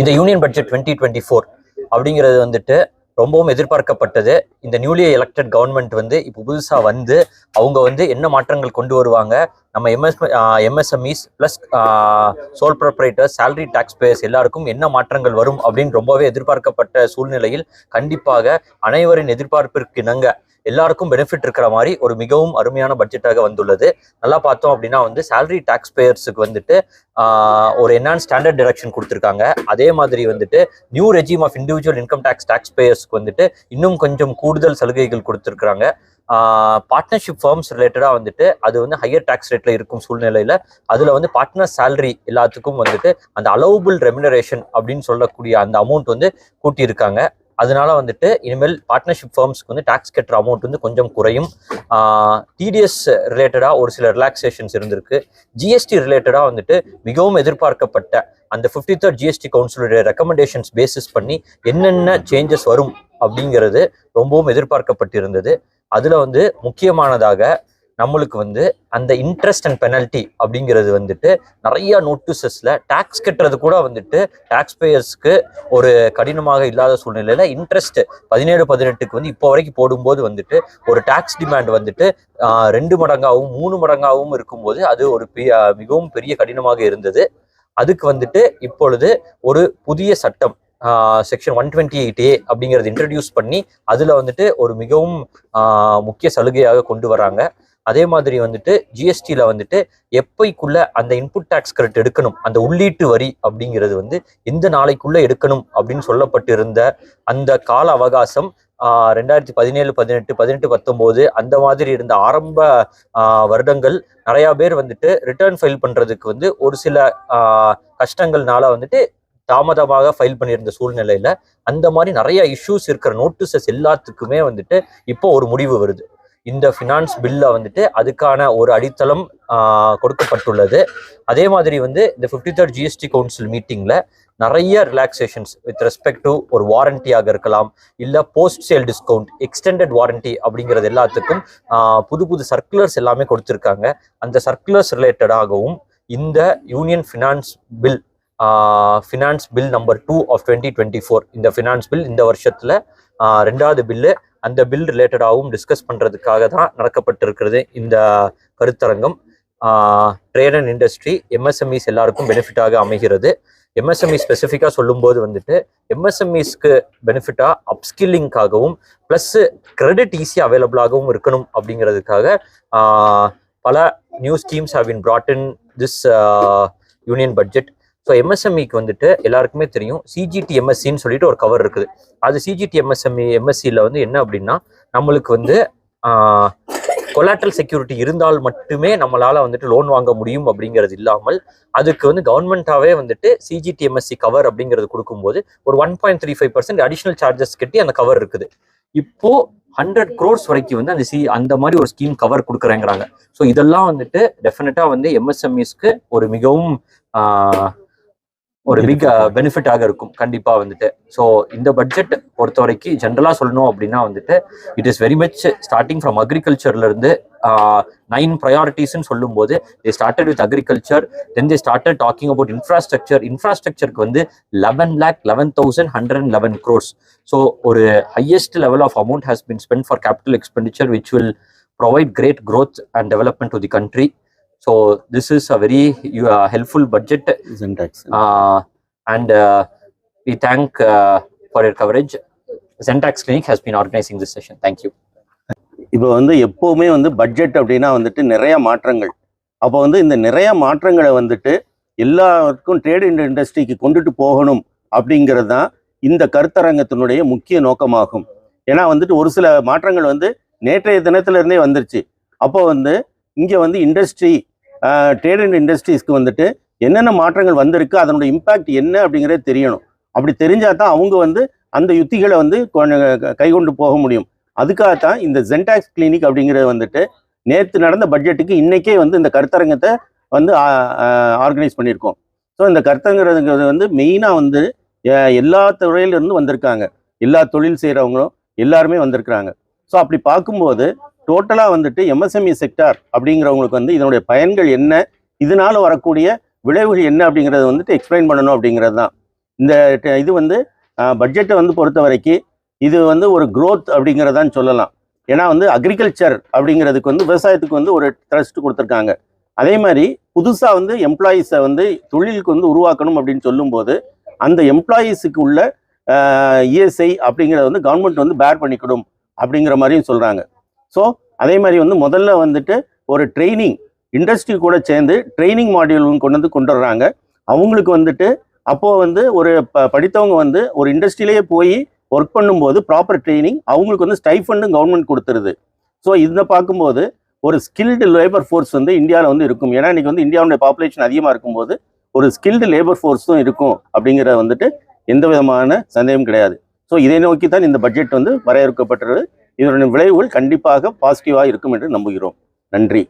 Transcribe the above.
இந்த union budget twenty twenty four அப்படிங்கிறது வந்துட்டு ரொம்பவும் எதிர்பார்க்கப்பட்டது. இந்த நியூலி எலெக்டட் கவர்மெண்ட் வந்து இப்போ புதுசாக வந்து அவங்க வந்து என்ன மாற்றங்கள் கொண்டு வருவாங்க? நம்ம MS MSMEs plus sole proprietors salary tax payers எல்லாருக்கும் என்ன மாற்றங்கள் வரும் அப்படின்னு ரொம்பவே எதிர்பார்க்கப்பட்ட சூழ்நிலையில் கண்டிப்பாக அனைவரின் எதிர்பார்ப்பிற்கு இணங்க எல்லாருக்கும் பெனிஃபிட் இருக்கிற மாதிரி ஒரு மிகவும் அருமையான பட்ஜெட்டாக வந்துள்ளது. நல்லா பார்த்தோம் அப்படின்னா வந்து சேலரி டாக்ஸ் பேயர்ஸுக்கு வந்துட்டு ஒரு என்னன்னு ஸ்டாண்டர்ட் டிரெக்ஷன் கொடுத்துருக்காங்க. அதே மாதிரி வந்துட்டு new regime of individual income tax tax பேயர்ஸ்க்கு வந்துட்டு இன்னும் கொஞ்சம் கூடுதல் சலுகைகள் கொடுத்துருக்குறாங்க. பார்ட்னர்ஷிப் ஃபார்ம்ஸ் ரிலேட்டடாக வந்துட்டு அது வந்து ஹையர் டேக்ஸ் ரேட்டில் இருக்கும் சூழ்நிலையில் அதில் வந்து பார்ட்னர் சேலரி எல்லாத்துக்கும் வந்துட்டு அந்த அலோவபிள் ரெமினரேஷன் அப்படின்னு சொல்லக்கூடிய அந்த அமௌண்ட் வந்து கூட்டியிருக்காங்க. அதனால வந்துட்டு இனிமேல் பார்ட்னர்ஷிப் ஃபார்ம்ஸ்க்கு வந்து டாக்ஸ் கட்டுற அமௌண்ட் வந்து கொஞ்சம் குறையும். டிடிஎஸ் ரிலேட்டடாக ஒரு சில ரிலாக்ஸேஷன்ஸ் இருந்திருக்கு. ஜிஎஸ்டி ரிலேட்டடாக வந்துட்டு மிகவும் எதிர்பார்க்கப்பட்ட அந்த ஃபிஃப்டி தேர்ட் ஜிஎஸ்டி கவுன்சிலுடைய ரெக்கமெண்டேஷன்ஸ் பேசிஸ் பண்ணி என்னென்ன சேஞ்சஸ் வரும் அப்படிங்கிறது ரொம்பவும் எதிர்பார்க்கப்பட்டிருந்தது. அதில் வந்து முக்கியமானதாக நம்மளுக்கு வந்து அந்த இன்ட்ரெஸ்ட் அண்ட் பெனல்ட்டி அப்படிங்கிறது வந்துட்டு நிறைய நோட்டீசஸில் டேக்ஸ் கட்டுறது கூட வந்துட்டு டேக்ஸ் பேயர்ஸ்க்கு ஒரு கடினமாக இல்லாத சூழ்நிலையில் இன்ட்ரெஸ்ட் பதினேழு பதினெட்டுக்கு வந்து இப்போ வரைக்கும் போடும்போது வந்துட்டு ஒரு டேக்ஸ் டிமாண்ட் வந்துட்டு ரெண்டு மடங்காகவும் மூணு மடங்காகவும் இருக்கும்போது அது ஒரு பெரிய மிகவும் பெரிய கடினமாக இருந்தது. அதுக்கு வந்துட்டு இப்பொழுது ஒரு புதிய சட்டம் section one twenty eight A அப்படிங்கிறது இன்ட்ரடியூஸ் பண்ணி அதில் வந்துட்டு ஒரு மிகவும் முக்கிய சலுகையாக கொண்டு வராங்க. அதே மாதிரி வந்துட்டு ஜிஎஸ்டியில் வந்துட்டு எப்பைக்குள்ள அந்த இன்புட் டேக்ஸ் கிரெடிட் எடுக்கணும் அந்த உள்ளீட்டு வரி அப்படிங்கிறது வந்து எந்த நாளைக்குள்ளே எடுக்கணும் அப்படின்னு சொல்லப்பட்டிருந்த அந்த கால அவகாசம் ரெண்டாயிரத்தி பதினேழு பதினெட்டு பதினெட்டு பத்தொம்போது அந்த மாதிரி இருந்த ஆரம்ப வருடங்கள் நிறையா பேர் வந்துட்டு ரிட்டர்ன் ஃபைல் பண்ணுறதுக்கு வந்து ஒரு சில கஷ்டங்கள்னால வந்துட்டு தாமதமாக ஃபைல் பண்ணியிருந்த சூழ்நிலையில் அந்த மாதிரி நிறைய இஷ்யூஸ் இருக்கிற நோட்டீசஸ் எல்லாத்துக்குமே வந்துட்டு இப்போ ஒரு முடிவு வருது. இந்த ஃபினான்ஸ் பில்ல வந்துட்டு அதுக்கான ஒரு அடித்தளம் கொடுக்கப்பட்டுள்ளது. அதே மாதிரி வந்து இந்த ஃபிஃப்டி தேர்ட் ஜிஎஸ்டி கவுன்சில் மீட்டிங்கில் நிறைய ரிலாக்ஸேஷன்ஸ் வித் ரெஸ்பெக்ட் டு ஒரு வாரண்டியாக இருக்கலாம் இல்லை post sale discount extended warranty அப்படிங்கிறது எல்லாத்துக்கும் புது புது சர்க்குலர்ஸ் எல்லாமே கொடுத்துருக்காங்க. அந்த சர்க்குலர்ஸ் ரிலேட்டடாகவும் இந்த union finance bill finance bill number two of twenty twenty four இந்த ஃபினான்ஸ் பில் இந்த வருஷத்தில் ரெண்டாவது பில்லு அந்த பில் ரிலேட்டடாகவும் டிஸ்கஸ் பண்ணுறதுக்காக தான் நடக்கப்பட்டிருக்கிறது இந்த கருத்தரங்கம். ட்ரேட் அண்ட் இண்டஸ்ட்ரி எம்எஸ்எம்இஸ் எல்லாருக்கும் பெனிஃபிட்டாக அமைகிறது. எம்எஸ்எம்இ ஸ்பெசிஃபிக்காக சொல்லும்போது வந்துட்டு எம்எஸ்எம்இஸ்க்கு பெனிஃபிட்டாக அப்ஸ்கில்லிங்காகவும் ப்ளஸ்ஸு கிரெடிட் ஈஸியாக அவைலபிளாகவும் இருக்கணும் அப்படிங்கிறதுக்காக பல new schemes have been brought in this union budget so எம்எஸ்எம்இக்கு வந்துட்டு எல்லாருக்குமே தெரியும். சிஜிடி எம்எஸ்சின்னு சொல்லிட்டு ஒரு கவர் இருக்குது. அது சிஜிடி எம்எஸ்எம்இ எம்எஸ்சியில் வந்து என்ன அப்படின்னா நம்மளுக்கு வந்து கொலாட்டல் செக்யூரிட்டி இருந்தால் மட்டுமே நம்மளால் வந்துட்டு லோன் வாங்க முடியும் அப்படிங்கிறது இல்லாமல் அதுக்கு வந்து கவர்மெண்ட்டாகவே வந்துட்டு சிஜிடி எம்எஸ்சி கவர் அப்படிங்கிறது கொடுக்கும்போது ஒரு one point three five percent additional charges கட்டி அந்த கவர் இருக்குது. இப்போ ஹண்ட்ரட் க்ரோர்ஸ் வரைக்கும் வந்து அந்த சி அந்த மாதிரி ஒரு ஸ்கீம் கவர் கொடுக்குறேங்கிறாங்க. ஸோ இதெல்லாம் வந்துட்டு டெஃபினட்டாக வந்து எம்எஸ்எம்இஸ்க்கு ஒரு மிகவும் ஒரு பிக் பெனிஃபிட்டாக இருக்கும். கண்டிப்பா வந்துட்டு. ஸோ இந்த பட்ஜெட் பொறுத்த வரைக்கும் ஜென்ரலா சொல்லணும் அப்படின்னா வந்துட்டு it is very much starting from அக்ரிகல்ச்சர்ல இருந்து நைன் ப்ரையாரிட்டிஸ்ன்னு சொல்லும்போது they started with agriculture then they started talking about infrastructure இன்ஃப்ராஸ்ட்ரக்சருக்கு வந்து eleven lakh eleven thousand hundred and eleven crores so ஒரு highest level of amount has been spend for capital expenditure which will provide great growth and development to the country. So this is a very uh, helpful budget, Zentrax. uh, and uh, we thank uh, for your coverage. Zentax Clinic has been organizing this session. Thank you. இப்போ வந்து எப்பவுமே வந்து budget அப்படின்னா வந்துட்டு நிறைய மாற்றங்கள் அப்போ வந்து இந்த நிறைய மாற்றங்களை வந்துட்டு எல்லாருக்கும் ட்ரேட் இண்டஸ்ட்ரிக்கு கொண்டுட்டு போகணும் அப்படிங்கிறது தான் இந்த கருத்தரங்கத்தினுடைய முக்கிய நோக்கமாகும் ஏன்னா வந்துட்டு ஒரு சில மாற்றங்கள் வந்து நேற்றைய தினத்துல இருந்தே வந்துருச்சு அப்போ வந்து இங்கே வந்து இண்டஸ்ட்ரி ட்ரேட் அண்ட் இண்டஸ்ட்ரீஸ்க்கு வந்துட்டு என்னென்ன மாற்றங்கள் வந்திருக்கு அதனுடைய இம்பாக்ட் என்ன அப்படிங்கிறது தெரியணும். அப்படி தெரிஞ்சால் தான் அவங்க வந்து அந்த யுத்திகளை வந்து கொஞ்சம் போக முடியும். அதுக்காகத்தான் இந்த ஜென்டாக்ஸ் கிளினிக் அப்படிங்கிறது வந்துட்டு நேற்று நடந்த பட்ஜெட்டுக்கு இன்றைக்கே வந்து இந்த கருத்தரங்கத்தை வந்து ஆர்கனைஸ் பண்ணியிருக்கோம். ஸோ இந்த கருத்தரங்கிறது வந்து மெயினாக வந்து எல்லா துறையிலிருந்து வந்திருக்காங்க. எல்லா தொழில் செய்கிறவங்களும் எல்லாருமே வந்திருக்கிறாங்க. ஸோ அப்படி பார்க்கும்போது டோட்டலாக வந்துட்டு எம்எஸ்எம்இ செக்டார் அப்படிங்கிறவங்களுக்கு வந்து இதனுடைய பயன்கள் என்ன? இதனால் வரக்கூடிய விளைவுகள் என்ன அப்படிங்கிறத வந்துட்டு எக்ஸ்பிளைன் பண்ணணும் அப்படிங்கிறது தான். இந்த ட- இது வந்து பட்ஜெட்டை வந்து பொறுத்த வரைக்கும் இது வந்து ஒரு க்ரோத் அப்படிங்கிறதான் சொல்லலாம். ஏன்னா வந்து அக்ரிகல்ச்சர் அப்படிங்கிறதுக்கு வந்து விவசாயத்துக்கு வந்து ஒரு ட்ரஸ்ட் கொடுத்துருக்காங்க. அதே மாதிரி புதுசாக வந்து எம்ப்ளாயீஸை வந்து தொழிலுக்கு வந்து உருவாக்கணும் அப்படின்னு சொல்லும்போது அந்த எம்ப்ளாயீஸுக்கு உள்ள இஎஸ்ஐ அப்படிங்கிறத வந்து கவர்மெண்ட் வந்து பேர் பண்ணிக்கணும் அப்படிங்கிற மாதிரியும் சொல்கிறாங்க ஸோ அதே மாதிரி வந்து முதல்ல வந்துட்டு ஒரு ட்ரைனிங் இண்டஸ்ட்ரி கூட சேர்ந்து ட்ரைனிங் மாடியூல் கொண்டு வந்து கொண்டு வர்றாங்க அவங்களுக்கு வந்துட்டு அப்போது வந்து ஒரு ப படித்தவங்க வந்து ஒரு இண்டஸ்ட்ரியிலேயே போய் ஒர்க் பண்ணும்போது ப்ராப்பர் ட்ரைனிங் அவங்களுக்கு வந்து ஸ்டைஃபண்டும் கவர்மெண்ட் கொடுத்துருது. ஸோ இதை பார்க்கும்போது ஒரு ஸ்கில்டு லேபர் ஃபோர்ஸ் வந்து இந்தியாவில் வந்து இருக்கும். ஏன்னா இன்றைக்கி வந்து இந்தியாவுடைய பாப்புலேஷன் அதிகமாக இருக்கும்போது ஒரு ஸ்கில்டு லேபர் ஃபோர்ஸும் இருக்கும் அப்படிங்கிற வந்துட்டு எந்த விதமான சந்தேகம் கிடையாது. ஸோ இதை நோக்கி தான் இந்த பட்ஜெட் வந்து வரையறுக்கப்பட்டது இதனுடைய விளைவுகள் கண்டிப்பாக பாசிட்டிவாக இருக்கும் என்று நம்புகிறோம். நன்றி.